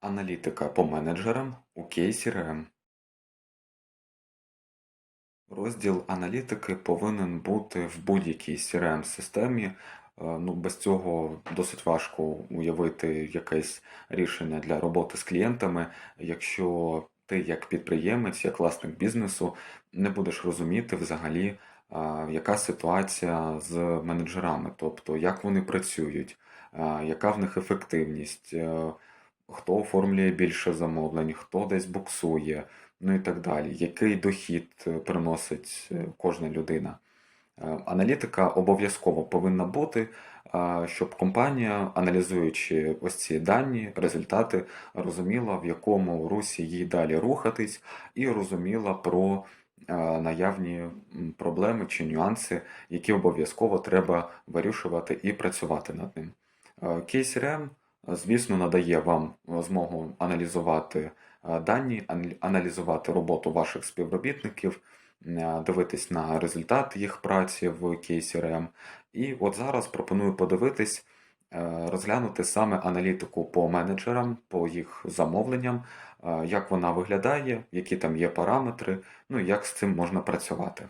Аналітика по менеджерам у KCRM. Розділ аналітики повинен бути в будь-якій CRM-системі. Е, Ну, без цього досить важко уявити якесь рішення для роботи з клієнтами, якщо ти як підприємець, як власник бізнесу не будеш розуміти взагалі, яка ситуація з менеджерами, тобто як вони працюють, яка в них ефективність, е, хто оформлює більше замовлень, хто десь буксує, ну і так далі, який дохід е, приносить е, кожна людина. Е, Аналітика обов'язково повинна бути, щоб компанія, аналізуючи ось ці дані, результати, розуміла, в якому русі їй далі рухатись, і розуміла про наявні проблеми чи нюанси, які обов'язково треба вирішувати і працювати над ним. KCRM, е, звісно, надає вам змогу аналізувати е, дані, аналізувати роботу ваших співробітників, е, дивитись на результат їх праці в KCRM. І от зараз пропоную подивитись, е, розглянути саме аналітику по менеджерам, по їх замовленням, як вона виглядає, які там є параметри, ну і як з цим можна працювати.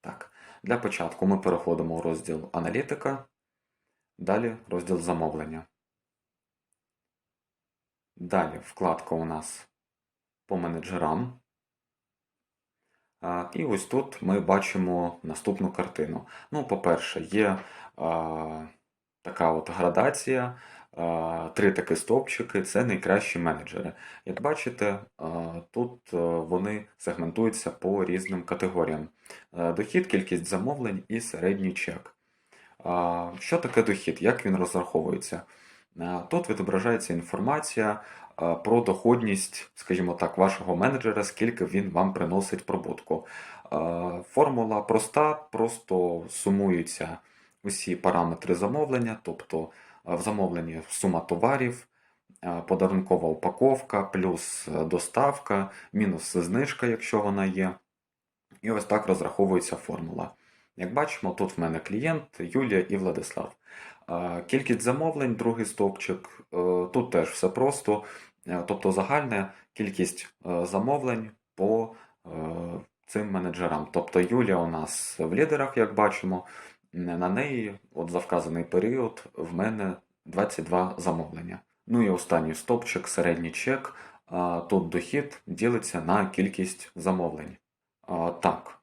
Так, для початку ми переходимо у розділ аналітика, далі розділ замовлення. Далі вкладка у нас по менеджерам. І ось тут ми бачимо наступну картину. Ну, по-перше, є а, така от градація, а, три такі стовпчики це найкращі менеджери. Як бачите, а, тут вони сегментуються по різним категоріям: Е, дохід, кількість замовлень і середній чек. А, Що таке дохід? Як він розраховується? А, Тут відображається інформація про доходність, скажімо так, вашого менеджера, скільки він вам приносить прибутку. Формула проста, просто сумуються усі параметри замовлення, тобто в замовленні сума товарів, подарункова упаковка, плюс е, доставка, мінус знижка, якщо вона є. І ось так розраховується формула. Як бачимо, тут в мене клієнт Юлія і Владислав. Кількість замовлень, другий стовпчик. Е, Тут теж все просто. Е, Тобто загальна кількість е, замовлень по цим менеджерам. Тобто Юлія у нас в лідерах, як бачимо, на неї, от за вказаний період, в мене 22 замовлення. Ну і останній стовпчик, середній чек. Тут дохід ділиться на кількість замовлень. Так,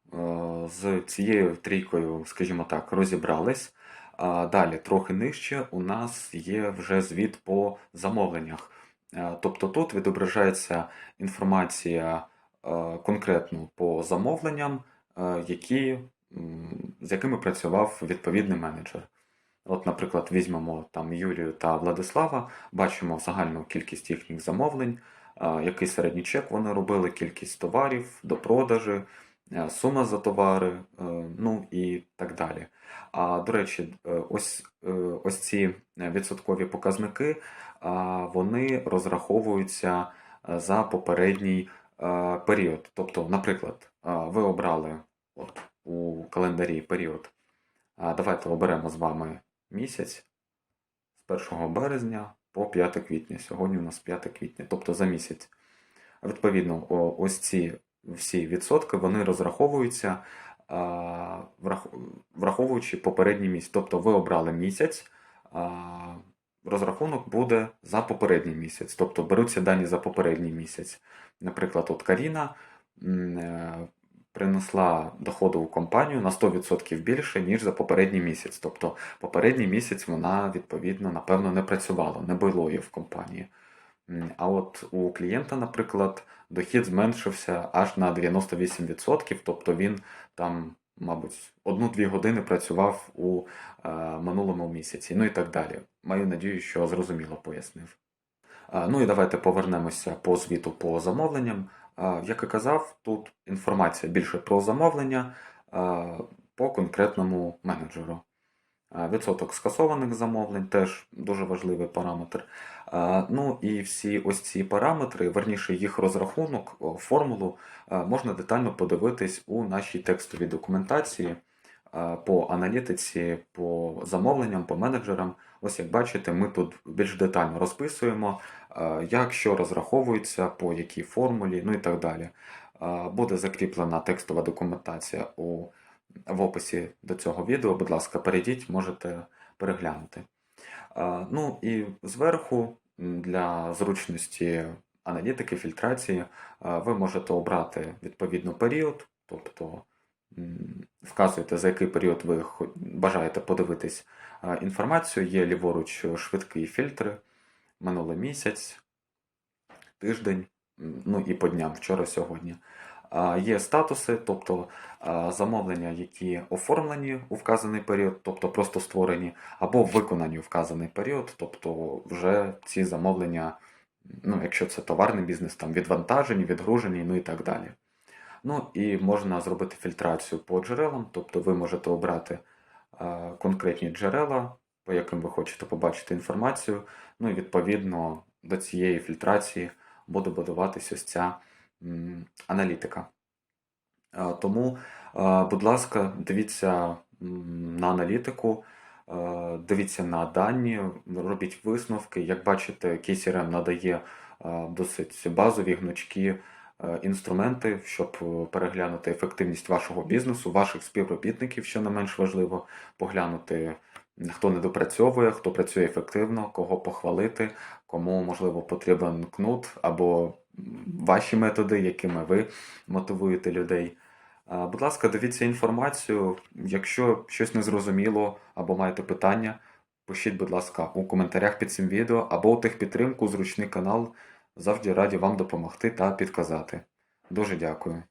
з цією трійкою, скажімо так, розібрались. Далі, трохи нижче, у нас є вже звіт по замовленнях. Е, Тобто тут відображається інформація е, конкретно по замовленням, е, які, з якими працював відповідний менеджер. От, наприклад, візьмемо там Юлію та Владислава, бачимо загальну кількість їхніх замовлень, який середній чек вони робили, кількість товарів до продажі, е, сума за товари, ну і так далі. А до речі, е, ось, е, ось ці відсоткові показники, вони розраховуються е, за попередній е, період. Тобто, наприклад, е, ви обрали от, у календарі період. Давайте оберемо з вами місяць з 1 березня по 5 квітня. Сьогодні у нас 5 квітня, тобто за місяць. Відповідно, ось ці всі відсотки вони розраховуються, враховуючи попередній місяць. Тобто ви обрали місяць, розрахунок буде за попередній місяць. Тобто беруться дані за попередній місяць. Наприклад, от Каріна е, принесла доходу у компанію на 100% більше, ніж за попередній місяць. Тобто попередній місяць вона, відповідно, напевно, не працювала, не було її в компанії. А от у клієнта, наприклад, дохід зменшився аж на 98%, тобто він там, мабуть, одну-дві години працював у е, минулому місяці, ну і так далі. Маю надію, що зрозуміло пояснив. А, Ну і давайте повернемося по звіту по замовленням. А, Як і казав, тут інформація більше про замовлення а, по конкретному менеджеру. Відсоток скасованих замовлень теж дуже важливий параметр. Ну і всі ось ці параметри, верніше їх розрахунок, формулу, можна детально подивитись у нашій текстовій документації по аналітиці, по замовленням, по менеджерам. Ось як бачите, ми тут більш детально розписуємо як що розраховується, по якій формулі, ну і так далі. Буде закріплена текстова документація у, в описі до цього відео. Будь ласка, перейдіть, можете переглянути. Ну і зверху для зручності аналітики, фільтрації, ви можете обрати відповідно період, тобто вказуєте, за який період ви бажаєте подивитись інформацію. Є ліворуч швидкі фільтри, минулий місяць, тиждень, ну і по дням, вчора, сьогодні. Є статуси, тобто замовлення, які оформлені у вказаний період, тобто просто створені, або виконані у вказаний період, тобто вже ці замовлення, ну, якщо це товарний бізнес, там відвантажені, відгружені, ну і так далі. Ну і можна зробити фільтрацію по джерелам, тобто ви можете обрати конкретні джерела, по яким ви хочете побачити інформацію. Ну і відповідно до цієї фільтрації буде будуватися ось ця аналітика. Е, Тому, е, будь ласка, дивіться на аналітику, е, дивіться на дані, робіть висновки. Як бачите, KCRM надає досить базові гнучкі інструменти, щоб переглянути ефективність вашого бізнесу, ваших співробітників, що не менш важливо, поглянути, хто не допрацьовує, хто працює ефективно, кого похвалити, кому, можливо, потрібен кнут або ваші методи, якими ви мотивуєте людей. Будь ласка, дивіться інформацію. Якщо щось не зрозуміло або маєте питання, пишіть, будь ласка, у коментарях під цим відео або у техпідтримку, зручний канал. Завжди раді вам допомогти та підказати. Дуже дякую.